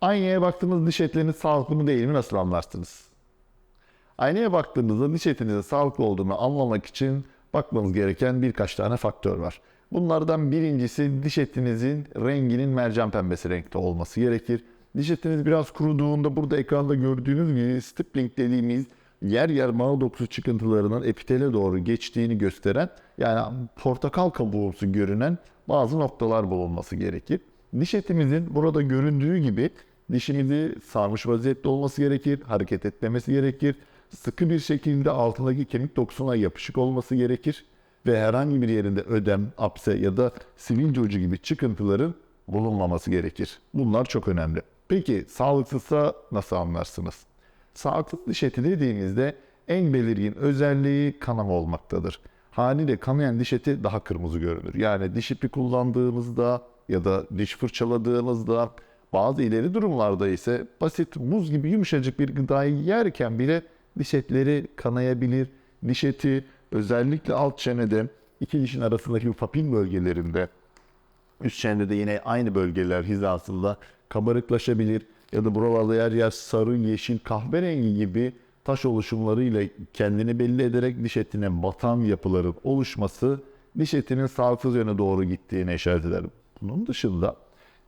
Aynaya baktığınız diş etleriniz sağlıklı mı değil mi nasıl anlarsınız? Aynaya baktığınızda diş etinizin sağlıklı olduğunu anlamak için bakmanız gereken birkaç tane faktör var. Bunlardan birincisi diş etinizin renginin mercan pembesi renkte olması gerekir. Diş etiniz biraz kuruduğunda burada ekranda gördüğünüz gibi stippling dediğimiz yer yer mağ dokusu çıkıntılarının epitele doğru geçtiğini gösteren yani portakal kabuğumsu görünen bazı noktalar bulunması gerekir. Diş etimizin burada göründüğü gibi dişinizi sarmış vaziyette olması gerekir, hareket etmemesi gerekir, sıkı bir şekilde altındaki kemik dokusuna yapışık olması gerekir ve herhangi bir yerinde ödem, apse ya da sivilce ucu gibi çıkıntıların bulunmaması gerekir. Bunlar çok önemli. Peki sağlıksızsa nasıl anlarsınız? Sağlıklı diş eti dediğimizde en belirgin özelliği kanama olmaktadır. Haliyle kanayan diş eti daha kırmızı görünür. Yani diş ipi kullandığımızda ya da diş fırçaladığımızda bazı ileri durumlarda ise basit muz gibi yumuşacık bir gıdayı yerken bile diş etleri kanayabilir. Diş eti özellikle alt çenede iki dişin arasındaki papil bölgelerinde Üst çenede de yine aynı bölgeler hizasında kabarıklaşabilir ya da buralarda yer yer sarı, yeşil, kahverengi gibi taş oluşumlarıyla kendini belli ederek diş etine batan yapıların oluşması diş etinin sağlıksız yöne doğru gittiğini işaret eder. Bunun dışında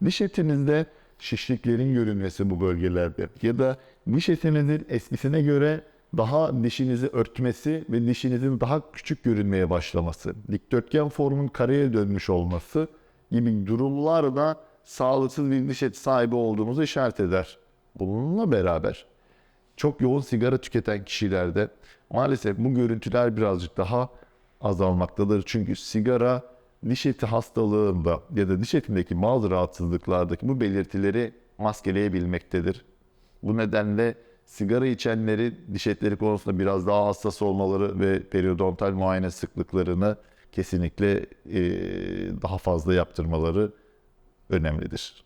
diş etinizde şişliklerin görünmesi bu bölgelerde ya da diş etinizin eskisine göre daha dişinizi örtmesi ve dişinizin daha küçük görünmeye başlaması, dikdörtgen formun kareye dönmüş olması gibi durumlar da sağlıksız bir diş eti sahibi olduğumuzu işaret eder. Bununla beraber çok yoğun sigara tüketen kişilerde maalesef bu görüntüler birazcık daha azalmaktadır. Çünkü sigara diş eti hastalığında ya da diş etindeki bazı rahatsızlıklardaki bu belirtileri maskeleyebilmektedir. Bu nedenle sigara içenleri diş etleri konusunda biraz daha hassas olmaları ve periodontal muayene sıklıklarını kesinlikle eee, daha fazla yaptırmaları önemlidir.